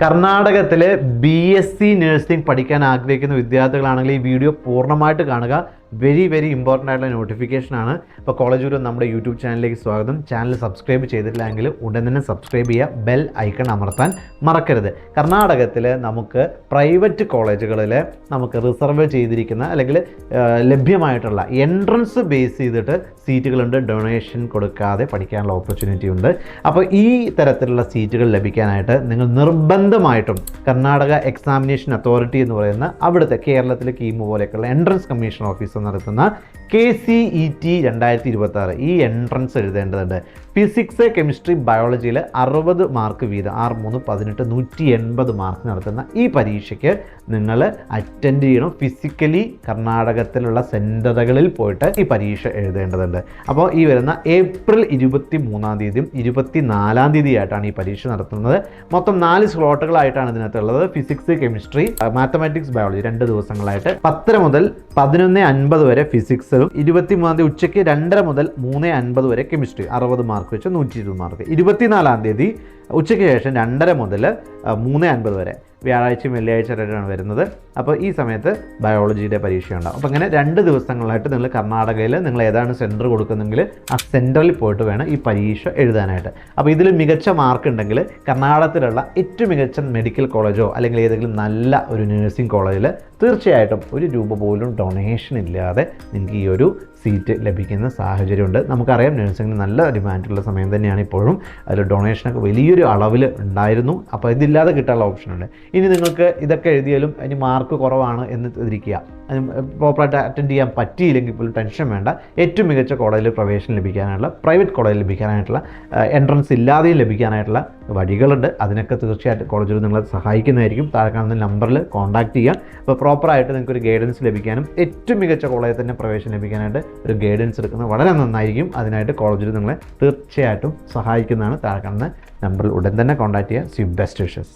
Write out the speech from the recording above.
കർണാടകത്തിലെ B S C nursing പഠിക്കാൻ ആഗ്രഹിക്കുന്ന വിദ്യാർത്ഥികളാണെങ്കിൽ ഈ വീഡിയോ പൂർണമായിട്ട് കാണുക. വെരി വെരി ഇമ്പോർട്ടന്റ് ആയിട്ടുള്ള നോട്ടിഫിക്കേഷൻ ആണ്. ഇപ്പോൾ കോളേജ് ഗുരു നമ്മുടെ യൂട്യൂബ് ചാനലിലേക്ക് സ്വാഗതം. ചാനൽ സബ്സ്ക്രൈബ് ചെയ്തിട്ടില്ലെങ്കിൽ ഉടൻ തന്നെ സബ്സ്ക്രൈബ് ചെയ്യുക. ബെൽ ഐക്കൺ അമർത്താൻ മറക്കരുത്. കർണാടകത്തിൽ നമുക്ക് പ്രൈവറ്റ് കോളേജുകളിൽ നമുക്ക് റിസർവ് ചെയ്തിരിക്കുന്ന അല്ലെങ്കിൽ ലഭ്യമായിട്ടുള്ള എൻട്രൻസ് ബേസ് ചെയ്തിട്ട് സീറ്റുകളുണ്ട് ഡൊണേഷൻ കൊടുക്കാതെ പഠിക്കാനുള്ള ഓപ്പർച്യൂണിറ്റി ഉണ്ട്. അപ്പോൾ ഈ തരത്തിലുള്ള സീറ്റുകൾ ലഭിക്കാനായിട്ട് നിങ്ങൾ നിർബന്ധമായിട്ടും കർണാടക എക്സാമിനേഷൻ അതോറിറ്റി എന്ന് പറയുന്ന അവിടുത്തെ കേരളത്തിലെ കീമ് പോലെയൊക്കെയുള്ള എൻട്രൻസ് കമ്മീഷൻ ഓഫീസർ നടത്തുന്ന കെ സി ഇ ടി രണ്ടായിരത്തി ഇരുപത്തി ആറ് ഈ എൻട്രൻസ് എഴുതേണ്ടതുണ്ട്. ഫിസിക്സ് കെമിസ്ട്രി ബയോളജിയിൽ അറുപത് മാർക്ക് വീതം ആറ് മൂന്ന് പതിനെട്ട് നൂറ്റി എൺപത് മാർക്ക് നടത്തുന്ന ഈ പരീക്ഷയ്ക്ക് നിങ്ങൾ അറ്റൻഡ് ചെയ്യണം. ഫിസിക്കലി കർണാടകത്തിലുള്ള സെന്ററുകളിൽ പോയിട്ട് ഈ പരീക്ഷ എഴുതേണ്ടതുണ്ട്. അപ്പോൾ ഈ വരുന്ന ഏപ്രിൽ ഇരുപത്തി മൂന്നാം തീയതിയും ഇരുപത്തി നാലാം തീയതിയായിട്ടാണ് ഈ പരീക്ഷ നടത്തുന്നത്. മൊത്തം നാല് സ്ലോട്ടുകളായിട്ടാണ് ഇതിനകത്തുള്ളത്. ഫിസിക്സ് കെമിസ്ട്രി മാത്തമാറ്റിക്സ് ബയോളജി രണ്ട് ദിവസങ്ങളായിട്ട് പത്തര മുതൽ പതിനൊന്ന് അൻപത് വരെ ഫിസിക്സിലും ഇരുപത്തി മൂന്നാം തീയതി ഉച്ചയ്ക്ക് രണ്ടര മുതൽ മൂന്ന് അൻപത് വരെ കെമിസ്ട്രി അറുപത് മാർക്ക് വെച്ച് നൂറ്റി ഇരുപത് മാർക്ക്. ഇരുപത്തിനാലാം തീയതി ഉച്ചയ്ക്ക് ശേഷം രണ്ടര മുതൽ മൂന്ന് അൻപത് വരെ. വ്യാഴാഴ്ചയും വെള്ളിയാഴ്ച വരെയാണ് വരുന്നത്. അപ്പോൾ ഈ സമയത്ത് ബയോളജിയുടെ പരീക്ഷയുണ്ടാവും അപ്പോൾ അങ്ങനെ രണ്ട് ദിവസങ്ങളായിട്ട് നിങ്ങൾ കർണാടകയിൽ നിങ്ങൾ ഏതാണ് സെന്റർ കൊടുക്കുന്നെങ്കിൽ ആ സെന്ററിൽ പോയിട്ട് വേണം ഈ പരീക്ഷ എഴുതാനായിട്ട്. അപ്പോൾ ഇതിൽ മികച്ച മാർക്ക് ഉണ്ടെങ്കിൽ കർണാടകത്തിലുള്ള ഏറ്റവും മികച്ച മെഡിക്കൽ കോളേജോ അല്ലെങ്കിൽ ഏതെങ്കിലും നല്ല ഒരു നഴ്സിംഗ് കോളേജിൽ തീർച്ചയായിട്ടും ഒരു രൂപ പോലും ഡൊണേഷൻ ഇല്ലാതെ നിങ്ങൾക്ക് ഈ ഒരു സീറ്റ് ലഭിക്കുന്ന സാഹചര്യമുണ്ട്. നമുക്കറിയാം നഴ്സിംഗിന് നല്ല ഡിമാൻഡുള്ള സമയം തന്നെയാണ് ഇപ്പോഴും. അതിൽ ഡൊണേഷനൊക്കെ വലിയൊരു അളവിൽ ഉണ്ടായിരുന്നു. അപ്പോൾ ഇതില്ലാതെ കിട്ടാനുള്ള ഓപ്ഷൻ ഉണ്ട്. ഇനി നിങ്ങൾക്ക് ഇതൊക്കെ എഴുതിയാലും അതിന് മാർക്ക് കുറവാണ് എന്ന് ഇരിക്കുക പ്രോപ്പറായിട്ട് അറ്റൻഡ് ചെയ്യാൻ പറ്റിയില്ലെങ്കിൽ പോലും ടെൻഷൻ വേണ്ട. ഏറ്റവും മികച്ച കോളേജിൽ പ്രവേശനം ലഭിക്കാനായിട്ടുള്ള പ്രൈവറ്റ് കോളേജിൽ ലഭിക്കാനായിട്ടുള്ള എൻട്രൻസ് ഇല്ലാതെയും ലഭിക്കാനായിട്ടുള്ള വഴികളുണ്ട്. അതിനൊക്കെ തീർച്ചയായിട്ടും കോളേജിൽ നിങ്ങളെ സഹായിക്കുന്നതായിരിക്കും. താഴെ കാണുന്ന നമ്പറിൽ കോൺടാക്ട് ചെയ്യാം അപ്പോൾ പ്രോപ്പറായിട്ട് നിങ്ങൾക്ക് ഒരു ഗൈഡൻസ് ലഭിക്കാനും ഏറ്റവും മികച്ച കോളേജിൽ തന്നെ പ്രവേശനം ലഭിക്കാനായിട്ട് ഒരു ഗൈഡൻസ് എടുക്കുന്നത് വളരെ നന്നായിരിക്കും. അതിനായിട്ട് കോളേജിൽ നിങ്ങളെ തീർച്ചയായിട്ടും സഹായിക്കുന്നതാണ്. താഴെ കാണുന്ന നമ്പറിൽ ഉടൻ തന്നെ കോൺടാക്റ്റ് ചെയ്യുക. C best wishes